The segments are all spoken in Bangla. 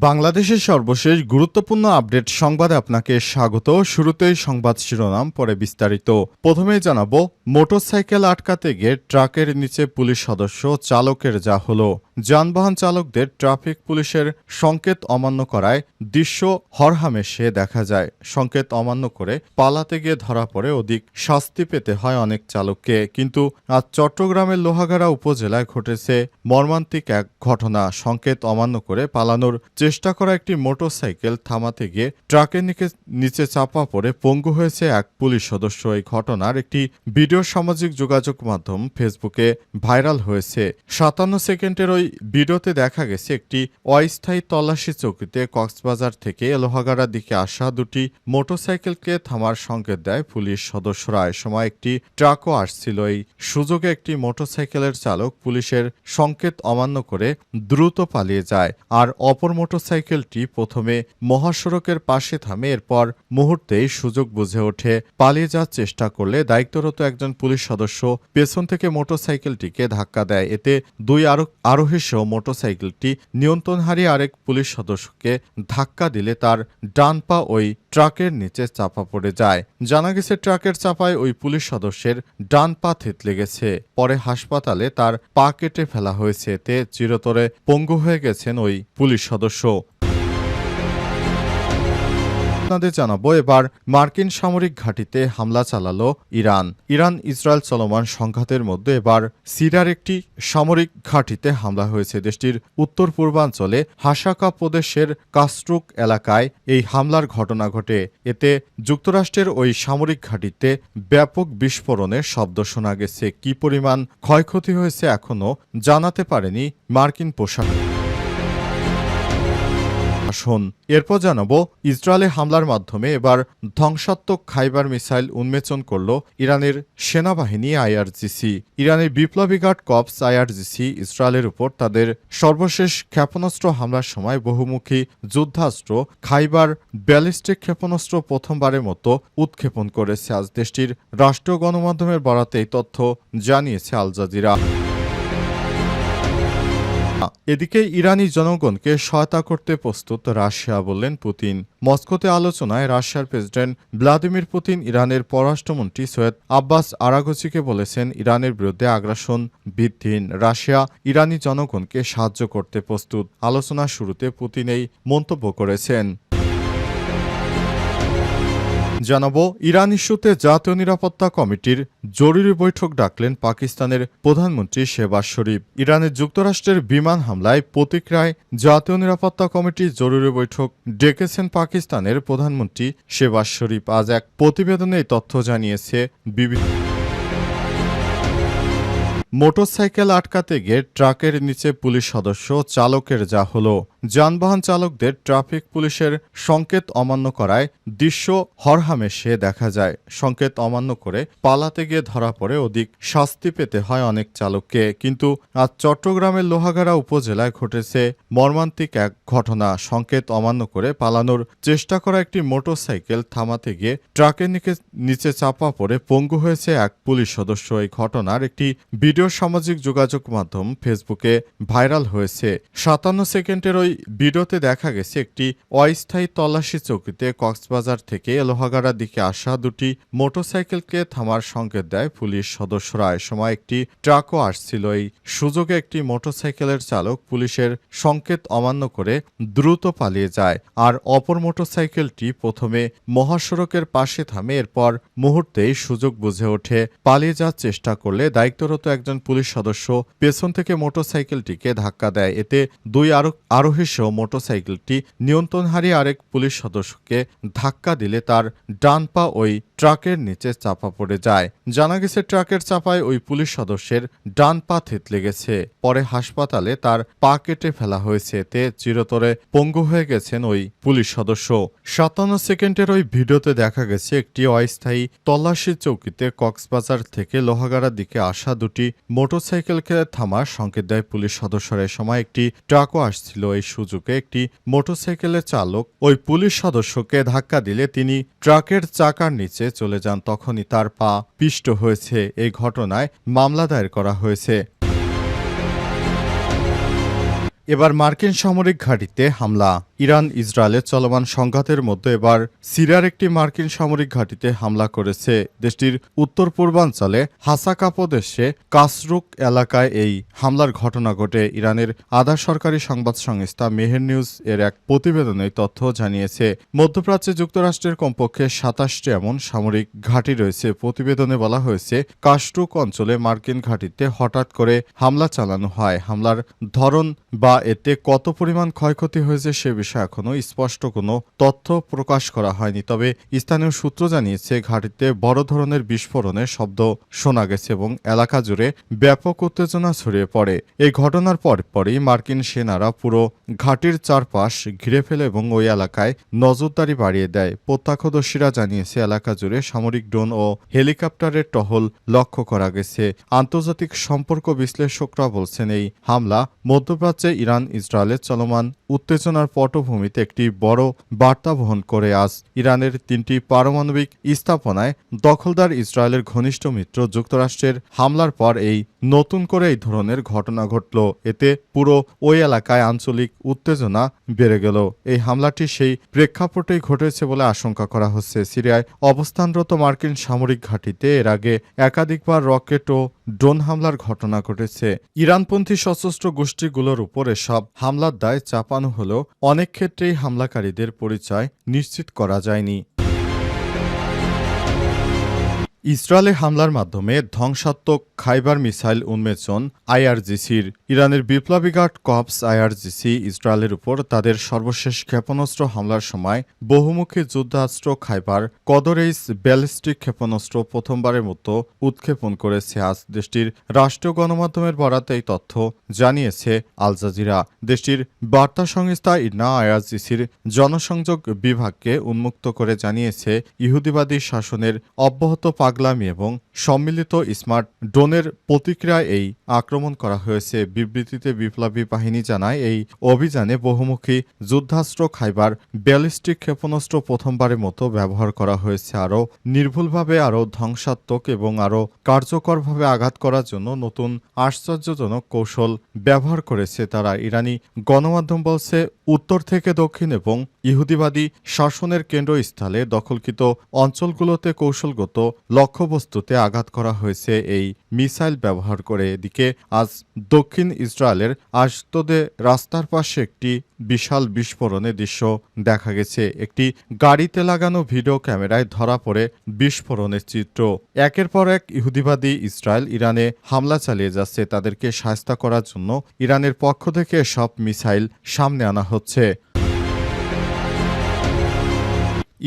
বাংলাদেশের সর্বশেষ গুরুত্বপূর্ণ আপডেট সংবাদে আপনাকে স্বাগত। শুরুতেই সংবাদ শিরোনাম, পরে বিস্তারিত। প্রথমেই জানাব, মোটরসাইকেল আটকাতে গিয়ে ট্রাকের নিচে পুলিশ সদস্য, চালকের যা হলো। যানবাহন চালকদের ট্রাফিক পুলিশের সংকেত অমান্য করায় দৃশ্য হরহামেশে দেখা যায়। সংকেত অমান্য করে পালাতে গিয়ে ধরা পড়ে অধিক শাস্তি পেতে হয় অনেক চালককে। কিন্তু আজ চট্টগ্রামের লোহাগাড়া উপজেলায় ঘটেছে মর্মান্তিক এক ঘটনা। সংকেত অমান্য করে পালানোর চেষ্টা করা একটি মোটরসাইকেল থামাতে গিয়ে ট্রাকের নিচে চাপা পড়ে পঙ্গু হয়েছে এক পুলিশ সদস্য। এই ঘটনার একটি ভিডিও সামাজিক যোগাযোগ মাধ্যম ফেসবুকে ভাইরাল হয়েছে। সাতান্ন সেকেন্ডের ওই ভিডিওতে দেখা গেছে একটি অস্থায়ী তল্লাশি চৌকিতে কক্সবাজার থেকে লোহাগাড়ার দিকে আসা দুটি মোটরসাইকেলকে থামার সংকেত দেয় পুলিশ সদস্যরা। এ সময় একটি ট্রাকও আসছিল। এই সুযোগে একটি মোটরসাইকেলের চালক পুলিশের সংকেত অমান্য করে দ্রুত পালিয়ে যায়। আর অপর মোটরসাইকেলটি প্রথমে মহাসড়কের পাশে থামে, এরপর মুহূর্তেই সুযোগ বুঝে ওঠে। পালিয়ে যাওয়ার চেষ্টা করলে দায়িত্বরত একজন পুলিশ সদস্য পেছন থেকে মোটরসাইকেলটিকে ধাক্কা দেয়। এতে দুই আরোহী সহ মোটরসাইকেলটি নিয়ন্ত্রণ হারিয়ে আরেক পুলিশ সদস্যকে ধাক্কা দিলে তার ডান পা ওই ট্রাকের নিচে চাপা পড়ে যায়। জানা গেছে, ট্রাকের চাপায় ওই পুলিশ সদস্যের ডান পা থেতলে গেছে। পরে হাসপাতালে তার পা কেটে ফেলা হয়েছে। এতে চিরতরে পঙ্গু হয়ে গেছেন ওই পুলিশ সদস্য। আপনাদের জানাব এবার মার্কিন সামরিক ঘাঁটিতে হামলা চালালো ইরান। ইরান ইসরায়েল চলমান সংঘাতের মধ্যে এবার সিরিয়ার একটি সামরিক ঘাঁটিতে হামলা হয়েছে। দেশটির উত্তর পূর্বাঞ্চলে হাসাকা প্রদেশের কাস্ট্রুক এলাকায় এই হামলার ঘটনা ঘটে। এতে যুক্তরাষ্ট্রের ওই সামরিক ঘাঁটিতে ব্যাপক বিস্ফোরণের শব্দ শোনা গেছে। কি পরিমাণ ক্ষয়ক্ষতি হয়েছে এখনও জানাতে পারেনি মার্কিন পোশাক। আসুন এরপর জানাব, ইসরায়েলে হামলার মাধ্যমে এবার ধ্বংসাত্মক খাইবার মিসাইল উন্মোচন করল ইরানের সেনাবাহিনী আইআরজিসি ইরানের বিপ্লবী গার্ড কপস আইআরজিসি ইসরায়েলের উপর তাদের সর্বশেষ ক্ষেপণাস্ত্র হামলার সময় বহুমুখী যুদ্ধাস্ত্র, খাইবার ব্যালিস্টিক ক্ষেপণাস্ত্র প্রথমবারের মতো উৎক্ষেপণ করেছে আজ দেশটির রাষ্ট্রীয় গণমাধ্যমের বরাতে এই তথ্য জানিয়েছে আল জাজিরা। এদিকে ইরানি জনগণকে সহায়তা করতে প্রস্তুত রাশিয়া বললেন পুতিন। মস্কোতে আলোচনায় রাশিয়ার প্রেসিডেন্ট ভ্লাদিমির পুতিন ইরানের পররাষ্ট্রমন্ত্রী সৈয়দ আব্বাস আরাগোচিকে বলেছেন, ইরানের বিরুদ্ধে আগ্রাসন ভিত্তিহীন। রাশিয়া ইরানি জনগণকে সাহায্য করতে প্রস্তুত। আলোচনার শুরুতে পুতিন এই মন্তব্য করেছেন। জানাব, ইরান ইস্যুতে জাতীয় নিরাপত্তা কমিটির জরুরি বৈঠক ডাকলেন পাকিস্তানের প্রধানমন্ত্রী শেবাজ শরীফ। ইরানের যুক্তরাষ্ট্রের বিমান হামলায় প্রতিক্রিয়ায় জাতীয় নিরাপত্তা কমিটির জরুরি বৈঠক ডেকেছেন পাকিস্তানের প্রধানমন্ত্রী শেবাজ শরীফ। আজ এক প্রতিবেদনে এই তথ্য জানিয়েছে বিবি। মোটরসাইকেল আটকাতে গিয়ে ট্রাকের নিচে পুলিশ সদস্য, চালকের যা হলো। যানবাহন চালকদের ট্রাফিক পুলিশের সংকেত অমান্য করায় দৃশ্য হরহামেশে দেখা যায়। সংকেত অমান্য করে পালাতে গিয়ে ধরা পড়ে অধিক শাস্তি পেতে হয় অনেক চালককে। কিন্তু আজ চট্টগ্রামের লোহাগাড়া উপজেলায় ঘটেছে মর্মান্তিক এক ঘটনা। সংকেত অমান্য করে পালানোর চেষ্টা করা একটি মোটরসাইকেল থামাতে গিয়ে ট্রাকের নিচে চাপা পড়ে পঙ্গু হয়েছে এক পুলিশ সদস্য। এই ঘটনার একটি ভিডিও সামাজিক যোগাযোগ মাধ্যম ফেসবুকে ভাইরাল হয়েছে। সাতান্ন সেকেন্ডের ওই ভিডিওতে দেখা গেছে একটি অস্থায়ী তল্লাশি চৌকিতে কক্সবাজার থেকে লোহাগাড়ার দিকে আসা দুটি মোটরসাইকেলকে থামার সংকেত দেয় পুলিশ সদস্যরা। এ সময় একটি ট্রাকও আসছিল। এই সুযোগে একটি মোটরসাইকেলের চালক পুলিশের সংকেত অমান্য করে দ্রুত পালিয়ে যায় আর অপর মোটরসাইকেলটি প্রথমে মহাসড়কের পাশে থামে, এরপর মুহূর্তেই সুযোগ বুঝে ওঠে। পালিয়ে যাওয়ার চেষ্টা করলে দায়িত্বরত একজন পুলিশ সদস্য পেছন থেকে মোটরসাইকেলটিকে ধাক্কা দেয়। এতে দুই আরও আরোহী সহ মোটরসাইকেলটি নিয়ন্ত্রণ হারিয়ে আরেক পুলিশ সদস্যকে ধাক্কা দিলে তার ডান পা ওই ট্রাকের নিচে চাপা পড়ে যায়। জানা গেছে, ট্রাকের চাপায় ওই পুলিশ সদস্যের ডান পা থেতলে গেছে। পরে হাসপাতালে তার পা কেটে ফেলা হয়েছে। এতে চিরতরে পঙ্গু হয়ে গেছেন ওই পুলিশ সদস্য। সাতান্ন সেকেন্ডের ওই ভিডিওতে দেখা গেছে, একটি অস্থায়ী তল্লাশি চৌকিতে কক্সবাজার থেকে লোহাগাড়ার দিকে আসা দুটি মোটরসাইকেলকে থামার সংকেত দেয় পুলিশ সদস্যরা। সময় একটি ট্রাকও আসছিল। এই সুযোগে একটি মোটরসাইকেলের চালক ওই পুলিশ সদস্যকে ধাক্কা দিলে তিনি ট্রাকের চাকার নিচে চলে যান, তখনই তার পা পিষ্ট হয়েছে। এই ঘটনায় মামলা দায়ের করা হয়েছে। এবার মার্কিন সামরিক ঘাঁটিতে হামলা। ইরান ইসরায়েলের চলমান সংঘাতের মধ্যে এবার সিরিয়ার একটি মার্কিন সামরিক ঘাঁটিতে হামলা করেছে। দেশটির উত্তর পূর্বাঞ্চলে হাসাকা প্রদেশে কাসরুক এলাকায় এই হামলার ঘটনা ঘটে। ইরানের আধা সরকারি সংবাদ সংস্থা মেহের নিউজ এর এক প্রতিবেদনে তথ্য জানিয়েছে, মধ্যপ্রাচ্যে যুক্তরাষ্ট্রের কমপক্ষে সাতাশটি এমন সামরিক ঘাঁটি রয়েছে। প্রতিবেদনে বলা হয়েছে, কাসরুক অঞ্চলে মার্কিন ঘাঁটিতে হঠাৎ করে হামলা চালানো হয়। হামলার ধরন বা এতে কত পরিমাণ ক্ষয়ক্ষতি হয়েছে সে বিষয়ে এখনও স্পষ্ট কোনো তথ্য প্রকাশ করা হয়নি। তবে স্থানীয় সূত্র জানিয়েছে, ঘাঁটিতে বড় ধরনের বিস্ফোরণের শব্দ শোনা গেছে এবং এলাকা জুড়ে ব্যাপক উত্তেজনা ছড়িয়ে পড়ে। এই ঘটনার পর পরই মার্কিন সেনারা পুরো ঘাটির চারপাশ ঘিরে ফেলে এবং ওই এলাকায় নজরদারি বাড়িয়ে দেয়। প্রত্যক্ষদর্শীরা জানিয়েছে, এলাকা জুড়ে সামরিক ড্রোন ও হেলিকপ্টারের টহল লক্ষ্য করা গেছে। আন্তর্জাতিক সম্পর্ক বিশ্লেষকরা বলছেন, এই হামলা মধ্যপ্রাচ্যে ইরান ইসরায়েলের চলমান উত্তেজনার পটভূমিতে একটি বড় বার্তা বহন করে আজ। ইরানের তিনটি পারমাণবিক স্থাপনায় দখলদার ইসরায়েলের ঘনিষ্ঠ মিত্র যুক্তরাষ্ট্রের হামলার পর এই নতুন করে এই ধরনের ঘটনা ঘটল। এতে পুরো ওই এলাকায় আঞ্চলিক উত্তেজনা বেড়ে গেল। এই হামলাটি সেই প্রেক্ষাপটেই ঘটেছে বলে আশঙ্কা করা হচ্ছে। সিরিয়ায় অবস্থানরত মার্কিন সামরিক ঘাঁটিতে এর আগে একাধিকবার রকেট ও ড্রোন হামলার ঘটনা ঘটেছে। ইরানপন্থী সশস্ত্র গোষ্ঠীগুলোর উপরে সব হামলার দায় চাপানো হলেও অনেক ক্ষেত্রেই হামলাকারীদের পরিচয় নিশ্চিত করা যায়নি। ইসরায়েলে হামলার মাধ্যমে ধ্বংসাত্মক খাইবার মিসাইল উন্মোচন আইআরজিসির, ইরানের বিপ্লবী গার্ড কপস আইআরজিসি ইসরায়েলের উপর তাদের সর্বশেষ ক্ষেপণাস্ত্র হামলার সময় বহুমুখী যুদ্ধাস্ত্র খাইবার কদরেইস ব্যালিস্টিক ক্ষেপণাস্ত্র প্রথমবারের মতো উৎক্ষেপণ করেছে আজ দেশটির রাষ্ট্রীয় গণমাধ্যমের বরাতে এই তথ্য জানিয়েছে আল জাজিরা। দেশটির বার্তা সংস্থা ইনা আইআরজিসির জনসংযোগ বিভাগকে উন্মুক্ত করে জানিয়েছে ইহুদিবাদী শাসনের অব্যাহত পাগলামি এবং সম্মিলিত স্মার্ট ড্রোনের প্রতিক্রিয়ায় এই আক্রমণ করা হয়েছে। বিবৃতিতে বিপ্লবী বাহিনী জানায়, এই অভিযানে বহুমুখী যুদ্ধাস্ত্র খাইবার, ব্যালিস্টিক ক্ষেপণাস্ত্র প্রথমবারের মতো ব্যবহার করা হয়েছে। আরও নির্ভুলভাবে, আরও ধ্বংসাত্মক এবং আরও কার্যকরভাবে আঘাত করার জন্য নতুন আশ্চর্যজনক কৌশল ব্যবহার করেছে তারা। ইরানি গণমাধ্যম বলছে, উত্তর থেকে দক্ষিণ এবং ইহুদিবাদী শাসনের কেন্দ্রস্থলে দখলকৃত অঞ্চলগুলোতে কৌশলগত লক্ষ্যবস্তুতে আঘাত করা হয়েছে এই মিসাইল ব্যবহার করে। এদিকে আজ দক্ষিণ ইসরায়েলের আস্তদে রাস্তার পাশে একটি বিশাল বিস্ফোরণের দৃশ্য দেখা গেছে। একটি গাড়িতে লাগানো ভিডিও ক্যামেরায় ধরা পড়ে বিস্ফোরণের চিত্র। একের পর এক ইহুদিবাদী ইসরায়েল ইরানে হামলা চালিয়ে যাচ্ছে। তাদেরকে সাহস্তা করার জন্য ইরানের পক্ষ থেকে সব মিসাইল সামনে আনা হচ্ছে।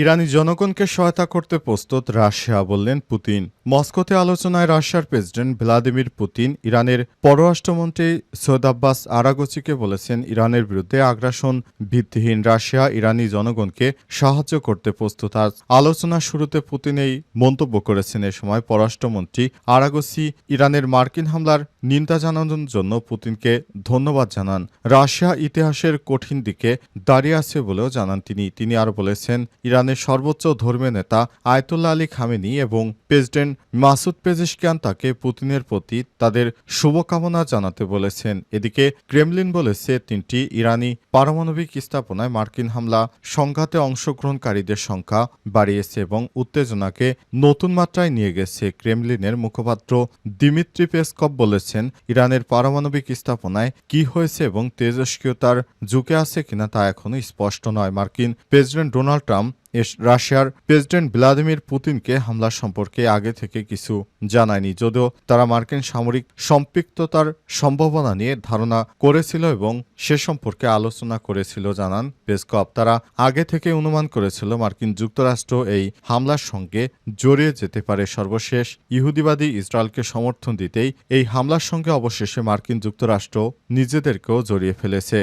ইরানি জনগণকে সহায়তা করতে প্রস্তুত রাশিয়া বললেন পুতিন। মস্কোতে আলোচনায় রাশিয়ার প্রেসিডেন্ট ভ্লাদিমির পুতিন ইরানের পররাষ্ট্রমন্ত্রী সৈয়দ আব্বাস আরাগোচিকে বলেছেন, ইরানের বিরুদ্ধে আগ্রাসন ভিত্তিহীন রাশিয়া ইরানি জনগণকে সাহায্য করতে প্রস্তুত। আজ আলোচনার শুরুতে পুতিন এই মন্তব্য করেছেন। এ সময় পররাষ্ট্রমন্ত্রী আরাগোসি ইরানের মার্কিন হামলার নিন্দা জানানোর জন্য পুতিনকে ধন্যবাদ জানান। রাশিয়া ইতিহাসের কঠিন দিকে দাঁড়িয়ে আছে বলেও জানান তিনি। তিনি আরও বলেছেন ইরানের সর্বোচ্চ ধর্মীয় নেতা আয়তুল্লাহ আলী খামেনি এবং প্রেসিডেন্ট মাসুদ পেজিশকিয়ান তাকে পুতিনের প্রতি তাদের শুভকামনা জানাতে বলেছেন। এদিকে ক্রেমলিন বলেছে, তিনটি ইরানি পারমাণবিক স্থাপনায় মার্কিন হামলা, সংঘাতে অংশগ্রহণকারীদের সংখ্যা বাড়িয়েছে এবং উত্তেজনাকে নতুন মাত্রায় নিয়ে গেছে। ক্রেমলিনের মুখপাত্র দিমিত্রি পেসকপ বলেছেন, ইরানের পারমাণবিক স্থাপনায় কি হয়েছে এবং তেজস্ক্রিয়তার ঝুঁকে আছে কিনা তা এখনও স্পষ্ট নয়। মার্কিন প্রেসিডেন্ট ডোনাল্ড ট্রাম্প রাশিয়ার প্রেসিডেন্ট ভ্লাদিমির পুতিনকে হামলা সম্পর্কে আগে থেকে কিছু জানায়নি। যদিও তারা মার্কিন সামরিক সম্পৃক্ততার সম্ভাবনা নিয়ে ধারণা করেছিল এবং সে সম্পর্কে আলোচনা করেছিল, জানান পেসকপ তারা আগে থেকে অনুমান করেছিল মার্কিন যুক্তরাষ্ট্র এই হামলার সঙ্গে জড়িয়ে যেতে পারে। সর্বশেষ ইহুদিবাদী ইসরায়েলকে সমর্থন দিতেই এই হামলার সঙ্গে অবশেষে মার্কিন যুক্তরাষ্ট্র নিজেদেরকেও জড়িয়ে ফেলেছে।